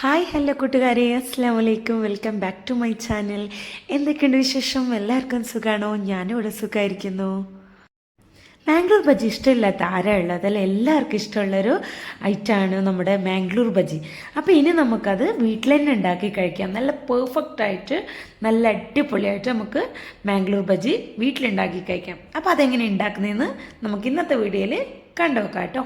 Hi hello കൂട്ടുകാരെ. അസ്സാം വലൈക്കും welcome back to my channel എന്തൊക്കെയുണ്ട് വിശേഷം? എല്ലാവർക്കും സുഖമാണോ ഞാനും ഇവിടെ സുഖമായിരിക്കുന്നു മാംഗ്ലൂർ ബജി ഇഷ്ടമില്ലാത്ത ആരാ ഉള്ളത്? അല്ല? എല്ലാവർക്കും ഇഷ്ടമുള്ളൊരു ഐറ്റമാണ് നമ്മുടെ മാംഗ്ലൂർ ബജി. അപ്പോൾ ഇനി നമുക്കത് വീട്ടിൽ തന്നെ ഉണ്ടാക്കി കഴിക്കാം. നല്ല പെർഫെക്റ്റ് ആയിട്ട് നല്ല അടിപൊളിയായിട്ട് നമുക്ക് മാംഗ്ലൂർ ബജി വീട്ടിലുണ്ടാക്കി കഴിക്കാം. അപ്പോൾ അതെങ്ങനെ ഉണ്ടാക്കുന്നതെന്ന് നമുക്ക് ഇന്നത്തെ വീഡിയോയിൽ കണ്ടുനോക്കാം കേട്ടോ.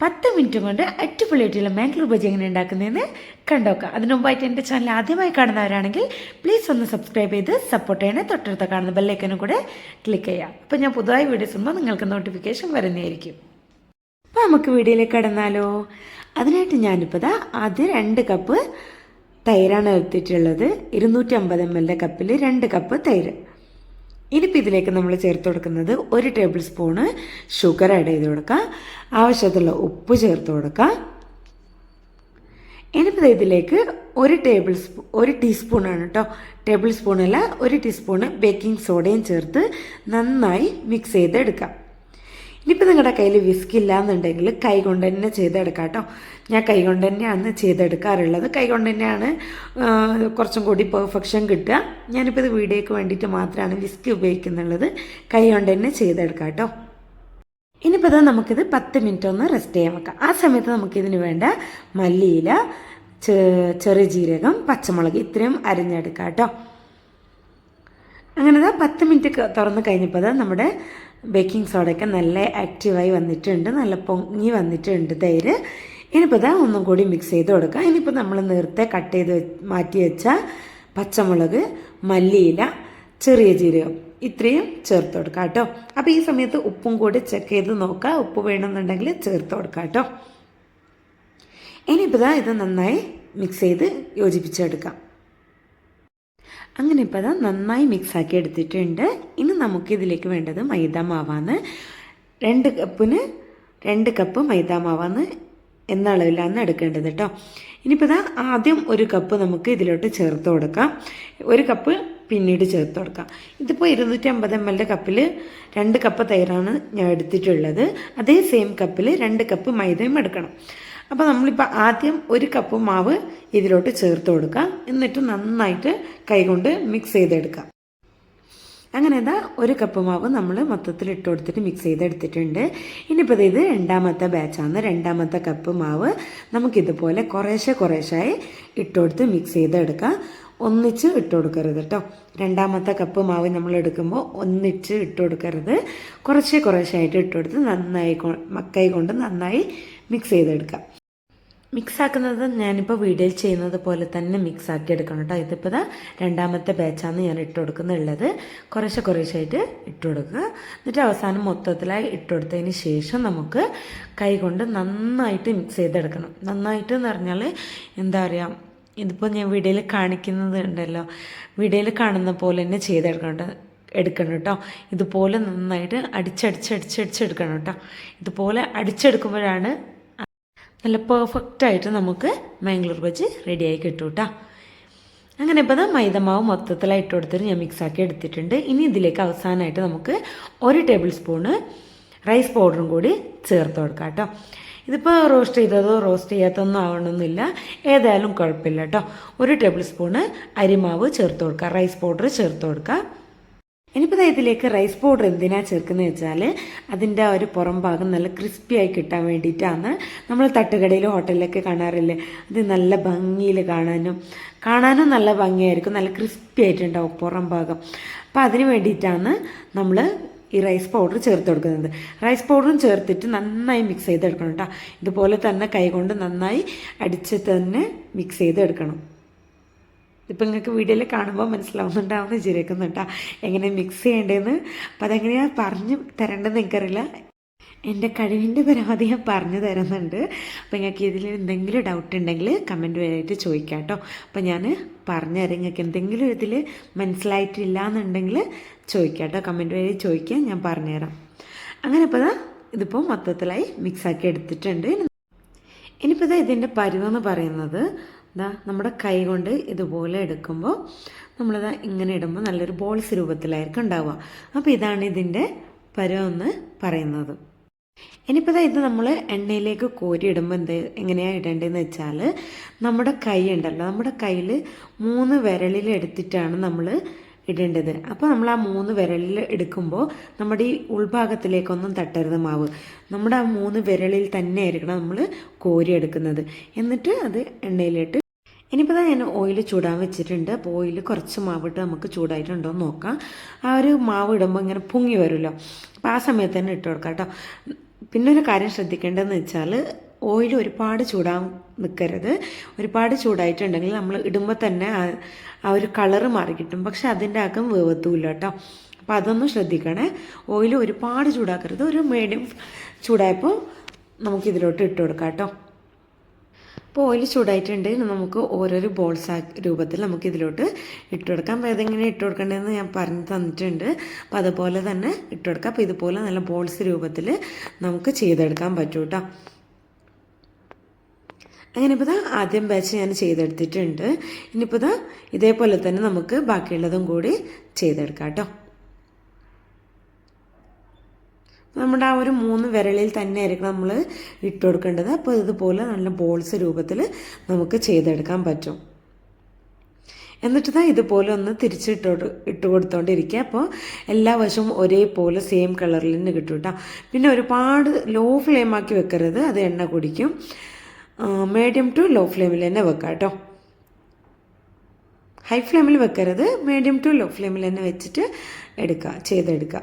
പത്ത് മിനിറ്റ് കൊണ്ട് അടിപൊളിയായിട്ടുള്ള മാംഗ്ലൂർ ബജി എങ്ങനെ ഉണ്ടാക്കുന്നതെന്ന് കണ്ടോക്കാം. അതിനു മുമ്പായിട്ട് എന്റെ ചാനൽ ആദ്യമായി കാണുന്നവരാണെങ്കിൽ പ്ലീസ് ഒന്ന് സബ്സ്ക്രൈബ് ചെയ്ത് സപ്പോർട്ട് ചെയ്യണേ. തൊട്ടടുത്ത കാണുന്ന ബെല്ലൈക്കനും കൂടെ ക്ലിക്ക് ചെയ്യാം അപ്പോൾ ഞാൻ പുതുതായി വീഡിയോസ് ചെയ്യുമ്പോൾ നിങ്ങൾക്ക് നോട്ടിഫിക്കേഷൻ വരുന്നതായിരിക്കും. അപ്പോൾ നമുക്ക് വീഡിയോയിലേക്ക് കടന്നാലോ. അതിനായിട്ട് ഞാനിപ്പോൾ ദാ ആദ്യം രണ്ട് കപ്പ് തൈരാണ് എടുത്തിട്ടുള്ളത്. ഇരുന്നൂറ്റി അമ്പത് എം എല്ലിന്റെ കപ്പിൽ രണ്ട് കപ്പ് തൈര്. ഇനിയിപ്പോൾ ഇതിലേക്ക് നമ്മൾ ചേർത്ത് കൊടുക്കുന്നത് ഒരു ടേബിൾ സ്പൂണ് ഷുഗർ ആഡ് ചെയ്ത് കൊടുക്കുക ആവശ്യത്തിലുള്ള ഉപ്പ് ചേർത്ത് കൊടുക്കുക ഇനിയിപ്പോൾ ഇതിലേക്ക് ഒരു ടേബിൾ സ്പൂ ഒരു ടീസ്പൂണാണ് കേട്ടോ ടേബിൾ സ്പൂണല്ല ഒരു ടീസ്പൂണ് ബേക്കിംഗ് സോഡയും ചേർത്ത് നന്നായി മിക്സ് ചെയ്തെടുക്കാം. ഇനിയിപ്പോൾ നിങ്ങളുടെ കയ്യിൽ വിസ്ക് ഇല്ല എന്നുണ്ടെങ്കിൽ കൈ കൊണ്ട് തന്നെ ചെയ്തെടുക്കാം കേട്ടോ. ഞാൻ കൈ കൊണ്ട് തന്നെയാണ് ചെയ്തെടുക്കാറുള്ളത്. കൈ കൊണ്ട് തന്നെയാണ് കുറച്ചും കൂടി പെർഫെക്ഷൻ കിട്ടുക. ഞാനിപ്പോൾ ഇത് വീഡിയോയ്ക്ക് വേണ്ടിയിട്ട് മാത്രമാണ് വിസ്ക് ഉപയോഗിക്കുന്നുള്ളത്. കൈ കൊണ്ട് തന്നെ ചെയ്തെടുക്കാം കേട്ടോ. ഇനിയിപ്പോൾ ഇതാ നമുക്കിത് പത്ത് മിനിറ്റ് ഒന്ന് റെസ്റ്റ് ചെയ്യാൻ വെക്കാം. ആ സമയത്ത് നമുക്കിതിന് വേണ്ട മല്ലിയില ചെറിയ ജീരകം പച്ചമുളക് ഇത്രയും അരിഞ്ഞെടുക്കാം കേട്ടോ. അങ്ങനെ പത്ത് മിനിറ്റ് തുറന്ന് കഴിഞ്ഞപ്പോൾ നമ്മുടെ ബേക്കിംഗ് സോഡയൊക്കെ നല്ല ആക്റ്റീവായി വന്നിട്ടുണ്ട് നല്ല പൊങ്ങി വന്നിട്ടുണ്ട് തൈര്. ഇനിയിപ്പോൾ ഇതാ ഒന്നും കൂടി മിക്സ് ചെയ്ത് കൊടുക്കുക ഇനിയിപ്പോൾ നമ്മൾ നേരത്തെ കട്ട് ചെയ്ത് മാറ്റി വെച്ച പച്ചമുളക് മല്ലിയില ചെറിയ ജീരകം ഇത്രയും ചേർത്ത് കൊടുക്കാം കേട്ടോ. അപ്പോൾ ഈ സമയത്ത് ഉപ്പും കൂടി ചെക്ക് ചെയ്ത് നോക്കുക ഉപ്പ് വേണമെന്നുണ്ടെങ്കിൽ ചേർത്ത് കൊടുക്കാം കേട്ടോ. ഇനിയിപ്പോൾ ഇതാ ഇത് നന്നായി മിക്സ് ചെയ്ത് യോജിപ്പിച്ചെടുക്കാം. അങ്ങനെ ഇപ്പോൾ അത് നന്നായി മിക്സാക്കി എടുത്തിട്ടുണ്ട്. ഇനി നമുക്കിതിലേക്ക് വേണ്ടത് മൈദ മാവാണ്. രണ്ട് കപ്പിന് രണ്ട് കപ്പ് മൈദ മാവാണ് എന്ന അളവിലാണ് എടുക്കേണ്ടത് കേട്ടോ ഇനിയിപ്പോൾ ഇതാ ആദ്യം ഒരു കപ്പ് നമുക്ക് ഇതിലോട്ട് ചേർത്ത് കൊടുക്കാം. ഒരു കപ്പ് പിന്നീട് ചേർത്ത് കൊടുക്കാം. ഇതിപ്പോൾ ഇരുന്നൂറ്റി അമ്പത് എം എല്ലിന്റെ കപ്പിൽ രണ്ട് കപ്പ് തൈരാണ് ഞാൻ എടുത്തിട്ടുള്ളത്. അതേ സെയിം കപ്പിൽ രണ്ട് കപ്പ് മൈദയും എടുക്കണം. അപ്പോൾ നമ്മളിപ്പോൾ ആദ്യം ഒരു കപ്പ് മാവ് ഇതിലോട്ട് ചേർത്ത് കൊടുക്കുക എന്നിട്ട് നന്നായിട്ട് കൈകൊണ്ട് മിക്സ് ചെയ്തെടുക്കുക അങ്ങനെ എന്താ ഒരു കപ്പ് മാവ് നമ്മൾ മൊത്തത്തിൽ ഇട്ട് കൊടുത്തിട്ട് മിക്സ് ചെയ്തെടുത്തിട്ടുണ്ട്. ഇനിയിപ്പോൾ ഇത് രണ്ടാമത്തെ ബാച്ചാണ് രണ്ടാമത്തെ കപ്പ് മാവ് നമുക്കിതുപോലെ കുറേശ്ശെ കുറേശ്ശായി ഇട്ട് കൊടുത്ത് മിക്സ് ചെയ്തെടുക്കാം. ഒന്നിച്ച് ഇട്ട് കൊടുക്കരുത് കേട്ടോ രണ്ടാമത്തെ കപ്പ് മാവ് നമ്മൾ എടുക്കുമ്പോൾ ഒന്നിച്ച് ഇട്ട് കൊടുക്കരുത്. കുറച്ചേ കുറേശ്ശായിട്ട് ഇട്ട് കൊടുത്ത് നന്നായി കൈ കൊണ്ട് നന്നായി മിക്സ് ചെയ്തെടുക്കാം. മിക്സ് ആക്കുന്നത് ഞാനിപ്പോൾ വീഡിയോയിൽ ചെയ്യുന്നത് പോലെ തന്നെ മിക്സ് ആക്കി എടുക്കണം കേട്ടോ. ഇതിപ്പോൾ ഇതാ രണ്ടാമത്തെ ബാച്ചാണ് ഞാൻ ഇട്ട് കൊടുക്കുന്നുള്ളത്. കുറേശ്ശെ കുറേശ്ശായിട്ട് ഇട്ട് കൊടുക്കുക. എന്നിട്ട് അവസാനം മൊത്തത്തിലായി ഇട്ട് കൊടുത്തതിന് ശേഷം നമുക്ക് കൈകൊണ്ട് നന്നായിട്ട് മിക്സ് ചെയ്തെടുക്കണം. നന്നായിട്ട് എന്ന് പറഞ്ഞാൽ എന്താ പറയുക ഇതിപ്പോൾ ഞാൻ വീഡിയോയിൽ കാണിക്കുന്നത് ഉണ്ടല്ലോ. വീഡിയോയിൽ കാണുന്ന പോലെ തന്നെ ചെയ്തെടുക്കണം എടുക്കണം കേട്ടോ. ഇതുപോലെ നന്നായിട്ട് അടിച്ചടിച്ചടിച്ചടിച്ചെടുക്കണം കേട്ടോ. ഇതുപോലെ അടിച്ചെടുക്കുമ്പോഴാണ് നല്ല പെർഫെക്റ്റായിട്ട് നമുക്ക് മാംഗ്ലൂർ ബജി റെഡിയായി കിട്ടും കേട്ടോ അങ്ങനെ ഇപ്പോൾ അത് മൈദമാവ് മൊത്തത്തിലായിട്ട് കൊടുത്തിട്ട് ഞാൻ മിക്സാക്കി എടുത്തിട്ടുണ്ട്. ഇനി ഇതിലേക്ക് അവസാനമായിട്ട് നമുക്ക് ഒരു ടേബിൾ സ്പൂണ് റൈസ് പൗഡറും കൂടി ചേർത്ത് കൊടുക്കാം കേട്ടോ ഇതിപ്പോൾ റോസ്റ്റ് ചെയ്തതോ റോസ്റ്റ് ചെയ്യാത്തതൊന്നും ആവണമെന്നില്ല ഏതായാലും കുഴപ്പമില്ല കേട്ടോ ഒരു ടേബിൾ സ്പൂണ് അരിമാവ് ചേർത്ത് കൊടുക്കുക റൈസ് പൗഡർ ചേർത്ത് കൊടുക്കുക ഇനിയിപ്പോൾ ഇതിലേക്ക് റൈസ് പൗഡർ എന്തിനാണ് ചേർക്കുന്നത് വെച്ചാൽ അതിന്റെ ആ ഒരു പുറം ഭാഗം നല്ല ക്രിസ്പി ആയി കിട്ടാൻ വേണ്ടിയിട്ടാണ് നമ്മൾ തട്ടുകടയിലും ഹോട്ടലിലൊക്കെ കാണാറില്ലേ? അത് നല്ല ഭംഗിയിൽ കാണാനും കാണാനും നല്ല ഭംഗിയായിരിക്കും നല്ല ക്രിസ്പി ആയിട്ടുണ്ടാവും പുറം ഭാഗം. അപ്പോൾ അതിന് വേണ്ടിയിട്ടാണ് നമ്മൾ ഈ റൈസ് പൗഡർ ചേർത്ത് കൊടുക്കുന്നത്. റൈസ് പൗഡറും ചേർത്തിട്ട് നന്നായി മിക്സ് ചെയ്തെടുക്കണം കേട്ടോ. ഇതുപോലെ തന്നെ കൈകൊണ്ട് നന്നായി അടിച്ച് തന്നെ മിക്സ് ചെയ്തെടുക്കണം. ഇപ്പം നിങ്ങൾക്ക് വീഡിയോയിൽ കാണുമ്പോൾ മനസ്സിലാവുന്നുണ്ടാവുമെന്ന് വിചാരിക്കുന്നുണ്ട് എങ്ങനെ മിക്സ് ചെയ്യേണ്ടതെന്ന് അപ്പം അതെങ്ങനെയാണ് പറഞ്ഞു തരേണ്ടതെന്ന് എനിക്കറിയില്ല. എന്റെ കഴിവിന്റെ പരമാവധി ഞാൻ പറഞ്ഞു തരുന്നുണ്ട്. അപ്പോൾ നിങ്ങൾക്ക് ഇതിൽ എന്തെങ്കിലും ഡൗട്ട് ഉണ്ടെങ്കിൽ കമന്റ് വരായിട്ട് ചോദിക്കാം കേട്ടോ. അപ്പോൾ ഞാൻ പറഞ്ഞുതരാം നിങ്ങൾക്ക് എന്തെങ്കിലും ഇതിൽ മനസ്സിലായിട്ടില്ല എന്നുണ്ടെങ്കിൽ ചോദിക്കാം കേട്ടോ. കമന്റ് വഴി ചോദിക്കാം ഞാൻ പറഞ്ഞുതരാം അങ്ങനെ ഇപ്പോൾ ഇതിപ്പോൾ മൊത്തത്തിലായി മിക്സാക്കി എടുത്തിട്ടുണ്ട്. ഇനിയിപ്പോൾ ഇതാ ഇതിന്റെ പരുവെന്ന് പറയുന്നത് ഇതാ നമ്മുടെ കൈ കൊണ്ട് ഇതുപോലെ എടുക്കുമ്പോൾ നമ്മളിതാ ഇങ്ങനെ ഇടുമ്പോൾ നല്ലൊരു ബോൾസ് രൂപത്തിലായിരിക്കും ഉണ്ടാവുക. അപ്പോൾ ഇതാണ് ഇതിന്റെ പരുവെന്ന് പറയുന്നത്. ഇനിയിപ്പോൾ ഇത് നമ്മൾ എണ്ണയിലേക്ക് കോരി ഇടുമ്പോൾ എന്ത് എങ്ങനെയാണ് ഇടേണ്ടതെന്ന് വെച്ചാൽ നമ്മുടെ കൈ ഉണ്ടല്ലോ നമ്മുടെ കയ്യിൽ മൂന്ന് വിരലിൽ എടുത്തിട്ടാണ് നമ്മൾ ഇടേണ്ടത്. അപ്പോൾ നമ്മൾ ആ മൂന്ന് വിരലിൽ എടുക്കുമ്പോൾ നമ്മുടെ ഈ ഉൾഭാഗത്തിലേക്കൊന്നും തട്ടരുത് മാവ്. നമ്മുടെ ആ മൂന്ന് വിരലിൽ തന്നെ ആയിരിക്കണം നമ്മൾ കോരി എടുക്കുന്നത്. എന്നിട്ട് അത് എണ്ണയിലിട്ട് ഇനിയിപ്പോൾ ഞാൻ ഓയിൽ ചൂടാൻ വെച്ചിട്ടുണ്ട്. അപ്പോൾ ഓയിൽ കുറച്ച് മാവിട്ട് നമുക്ക് ചൂടായിട്ടുണ്ടോ എന്ന് നോക്കാം. ആ ഒരു മാവ് ഇടുമ്പോൾ ഇങ്ങനെ പൊങ്ങി വരുമല്ലോ. അപ്പോൾ ആ സമയത്ത് തന്നെ ഇട്ട് കൊടുക്കാം കേട്ടോ. പിന്നെ ഒരു കാര്യം ശ്രദ്ധിക്കേണ്ടതെന്ന് വെച്ചാൽ ഓയിൽ ഒരുപാട് ചൂടാൻ നിൽക്കരുത്. ഒരുപാട് ചൂടായിട്ടുണ്ടെങ്കിൽ നമ്മൾ ഇടുമ്പോൾ തന്നെ ആ ഒരു കളറ് മാറി കിട്ടും. പക്ഷെ അതിന്റെ അകം വേവത്തൂല്ല കേട്ടോ. അപ്പോൾ അതൊന്നും ശ്രദ്ധിക്കണേ. ഓയിൽ ഒരുപാട് ചൂടാക്കരുത്. ഒരു മീഡിയം ചൂടായപ്പോൾ നമുക്കിതിലോട്ട് ഇട്ട് കൊടുക്കാം കേട്ടോ. അപ്പോൾ ഓയിൽ ചൂടായിട്ടുണ്ട്. നമുക്ക് ഓരോരോ ബോൾസ് രൂപത്തിൽ നമുക്ക് ഇതിലോട്ട് ഇട്ട് കൊടുക്കാം. അപ്പോൾ ഇതെങ്ങനെ ഇട്ട് കൊടുക്കേണ്ടതെന്ന് ഞാൻ പറഞ്ഞു തന്നിട്ടുണ്ട്. അപ്പോൾ അതുപോലെ തന്നെ ഇട്ട് കൊടുക്കാം. അപ്പോൾ ഇതുപോലെ നല്ല ബോൾസ് രൂപത്തിൽ നമുക്ക് ചെയ്തെടുക്കാൻ പറ്റും കേട്ടോ അങ്ങനെ ഇപ്പോൾ ഇതാ ആദ്യം ബാച്ച് ഞാൻ ചെയ്തെടുത്തിട്ടുണ്ട്. ഇനിയിപ്പോൾ ഇതാ ഇതേപോലെ തന്നെ നമുക്ക് ബാക്കിയുള്ളതും കൂടി ചെയ്തെടുക്കാം കേട്ടോ നമ്മുടെ ആ ഒരു മൂന്ന് വിരളിൽ തന്നെ ആയിരിക്കും നമ്മൾ ഇട്ട് കൊടുക്കേണ്ടത് അപ്പോൾ ഇതുപോലെ നല്ല ബോൾസ് രൂപത്തിൽ നമുക്ക് ചെയ്തെടുക്കാൻ പറ്റും. എന്നിട്ട് ഇതാ ഇതുപോലെ ഒന്ന് തിരിച്ചിട്ട് ഇട്ട് കൊടുത്തോണ്ടിരിക്കുക അപ്പോൾ എല്ലാ വശവും ഒരേപോലെ സെയിം കളറിൽ തന്നെ കിട്ടും കേട്ടോ പിന്നെ ഒരുപാട് ലോ ഫ്ലെയിം ആക്കി വെക്കരുത്. അത് എണ്ണ കുടിക്കും. മീഡിയം ടു ലോ ഫ്ലെയിമിൽ തന്നെ വെക്കാം കേട്ടോ ഹൈ ഫ്ലെയിമിൽ വെക്കരുത്. മീഡിയം ടു ലോ ഫ്ലെയിമിൽ തന്നെ വെച്ചിട്ട് എടുക്കുക ചെയ്തെടുക്കുക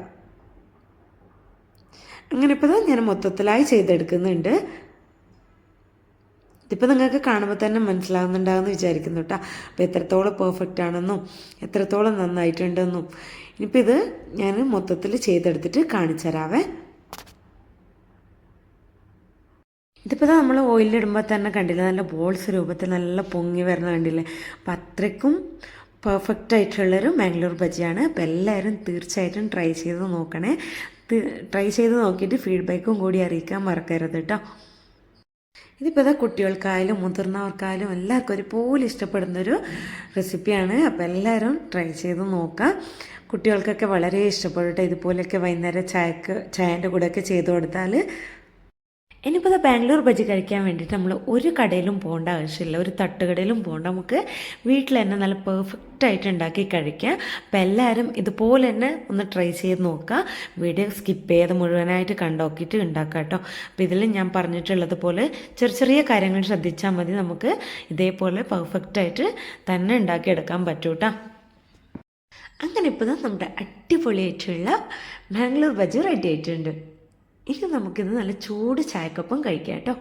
അങ്ങനെ ഇപ്പോൾ ഞാൻ മൊത്തത്തിലായി ചെയ്തെടുക്കുന്നുണ്ട്. ഇതിപ്പോൾ നിങ്ങൾക്ക് കാണുമ്പോൾ തന്നെ മനസ്സിലാവുന്നുണ്ടാകുമെന്ന് വിചാരിക്കുന്നു കേട്ടോ. അപ്പോൾ എത്രത്തോളം പെർഫെക്റ്റ് ആണെന്നും എത്രത്തോളം നന്നായിട്ടുണ്ടെന്നും. ഇനിയിപ്പോൾ ഇത് ഞാൻ മൊത്തത്തിൽ ചെയ്തെടുത്തിട്ട് കാണിച്ചു തരാവേ. ഇതിപ്പോൾ നമ്മൾ ഓയിലിടുമ്പോൾ തന്നെ കണ്ടില്ലേ നല്ല ബോൾസ് രൂപത്തിൽ നല്ല പൊങ്ങി വരുന്ന കണ്ടില്ലേ. അപ്പം അത്രയ്ക്കും പെർഫെക്റ്റ് ആയിട്ടുള്ളൊരു മാംഗ്ലൂർ ബജിയാണ്. അപ്പോൾ എല്ലാവരും തീർച്ചയായിട്ടും ട്രൈ ചെയ്ത് നോക്കണേ. ട്രൈ ചെയ്ത് നോക്കിയിട്ട് ഫീഡ്ബാക്കും കൂടി അറിയിക്കാൻ മറക്കരുത് കേട്ടോ ഇതിപ്പോൾ ഇതാ കുട്ടികൾക്കായാലും മുതിർന്നവർക്കായാലും എല്ലാവർക്കും ഒരുപോലെ ഇഷ്ടപ്പെടുന്നൊരു റെസിപ്പിയാണ് അപ്പോൾ എല്ലാവരും ട്രൈ ചെയ്ത് നോക്കാം. കുട്ടികൾക്കൊക്കെ വളരെ ഇഷ്ടപ്പെടട്ടെ ഇതുപോലെയൊക്കെ വൈകുന്നേരം ചായക്ക് ചായന്റെ കൂടെയൊക്കെ ചെയ്ത് കൊടുത്താൽ ഇനിയിപ്പോൾ ബാംഗ്ലൂർ ബജി കഴിക്കാൻ വേണ്ടിയിട്ട് നമ്മൾ ഒരു കടയിലും പോകേണ്ട ആവശ്യമില്ല. ഒരു തട്ടുകടയിലും പോകേണ്ട നമുക്ക് വീട്ടിൽ തന്നെ നല്ല പെർഫെക്റ്റ് ആയിട്ട് ഉണ്ടാക്കി കഴിക്കാം. അപ്പം എല്ലാവരും ഇതുപോലെ തന്നെ ഒന്ന് ട്രൈ ചെയ്ത് നോക്കുക വീഡിയോ സ്കിപ്പ് ചെയ്ത് മുഴുവനായിട്ട് കണ്ടോക്കിയിട്ട് ഉണ്ടാക്കുക കേട്ടോ. അപ്പോൾ ഇതിൽ ഞാൻ പറഞ്ഞിട്ടുള്ളത് പോലെ ചെറിയ ചെറിയ കാര്യങ്ങൾ ശ്രദ്ധിച്ചാൽ മതി. നമുക്ക് ഇതേപോലെ പെർഫെക്റ്റായിട്ട് തന്നെ ഉണ്ടാക്കിയെടുക്കാൻ പറ്റും കേട്ടോ അങ്ങനെ ഇപ്പോൾ നമ്മുടെ അടിപൊളിയായിട്ടുള്ള ബാംഗ്ലൂർ ബജി റെഡി ആയിട്ടുണ്ട്. ഇനി നമുക്കിത് നല്ല ചൂട് ചായക്കൊപ്പം കഴിക്കാം കേട്ടോ.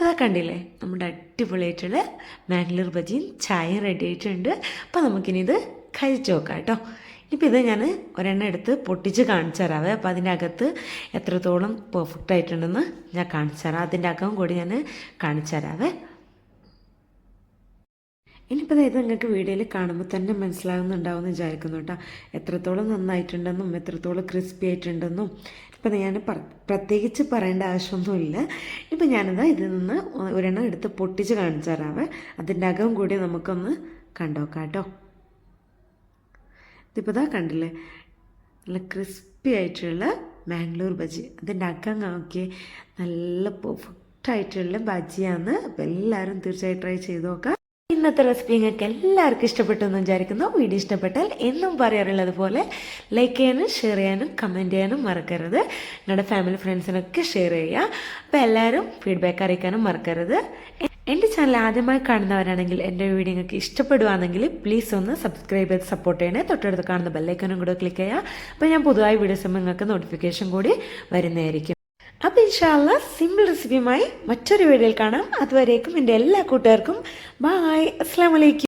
അതാ കണ്ടില്ലേ? നമ്മുടെ അടിപൊളിയായിട്ടുള്ള മാംഗ്ലൂർ ബജിയും ചായ റെഡി ആയിട്ടുണ്ട്. അപ്പോൾ നമുക്കിനിത് കഴിച്ചു നോക്കാം കേട്ടോ. ഇനിയിപ്പോൾ ഇത് ഞാൻ ഒരെണ്ണം എടുത്ത് പൊട്ടിച്ച് കാണിച്ചു തരാവേ. അപ്പോൾ അതിന്റെ അകത്ത് എത്രത്തോളം പെർഫെക്റ്റ് ആയിട്ടുണ്ടെന്ന് ഞാൻ കാണിച്ചു തരാം. അതിന്റെ അകം കൂടി ഞാൻ കാണിച്ചു തരാവേ. ഇനിയിപ്പോൾ ഇത് നിങ്ങൾക്ക് വീഡിയോയിൽ കാണുമ്പോൾ തന്നെ മനസ്സിലാകുന്നുണ്ടാവും എന്ന് വിചാരിക്കുന്നു കേട്ടോ. എത്രത്തോളം നന്നായിട്ടുണ്ടെന്നും എത്രത്തോളം ക്രിസ്പി ആയിട്ടുണ്ടെന്നും. ഇപ്പം ഞാൻ പ്രത്യേകിച്ച് പറയേണ്ട ആവശ്യമൊന്നുമില്ല. ഇപ്പം ഞാനിതാ ഇതിൽ നിന്ന് ഒരെണ്ണം എടുത്ത് പൊട്ടിച്ച് കാണിച്ചു തരാവേ. അതിന്റെ അകം കൂടി നമുക്കൊന്ന് കണ്ടോക്കാം കേട്ടോ. ഇതിപ്പോൾ ഇതാ കണ്ടില്ലേ? നല്ല ക്രിസ്പി ആയിട്ടുള്ള മാംഗ്ലൂർ ബജി. അതിന്റെ അകം നോക്കി നല്ല പെർഫെക്റ്റ് ആയിട്ടുള്ള ബജിയാണ്. അപ്പോൾ എല്ലാവരും തീർച്ചയായും ട്രൈ ചെയ്ത് നോക്കാം. ഇന്നത്തെ റെസിപ്പി നിങ്ങൾക്ക് എല്ലാവർക്കും ഇഷ്ടപ്പെട്ടു എന്ന് വിചാരിക്കുന്നു. വീഡിയോ ഇഷ്ടപ്പെട്ടാൽ എന്നും പറയാറുള്ളത് പോലെ ലൈക്ക് ചെയ്യാനും ഷെയർ ചെയ്യാനും കമന്റ് ചെയ്യാനും മറക്കരുത്. നിങ്ങളുടെ ഫാമിലി ഫ്രണ്ട്സിനൊക്കെ ഷെയർ ചെയ്യുക. അപ്പോൾ എല്ലാവരും ഫീഡ്ബാക്ക് അറിയിക്കാനും മറക്കരുത്. എന്റെ ചാനൽ ആദ്യമായി കാണുന്നവരാണെങ്കിൽ എന്റെ വീഡിയോ നിങ്ങൾക്ക് ഇഷ്ടപ്പെടുവാണെങ്കിൽ പ്ലീസ് ഒന്ന് സബ്സ്ക്രൈബ് ചെയ്ത് സപ്പോർട്ട് ചെയ്യണേ. തൊട്ടടുത്ത് കാണുന്ന ബെല്ലൈക്കനും കൂടെ ക്ലിക്ക് ചെയ്യുക. അപ്പോൾ ഞാൻ പുതുതായി വീഡിയോസ് നിങ്ങൾക്ക് നോട്ടിഫിക്കേഷൻ കൂടി വരുന്നതായിരിക്കും. അപ്പോൾ ഇൻഷാല്ല സിമ്പിൾ റെസിപ്പിയുമായി മറ്റൊരു വീഡിയോയിൽ കാണാം. അതുവരേക്കും എന്റെ എല്ലാ കൂട്ടുകാർക്കും. ബായ് അസ്സാം വലൈക്കും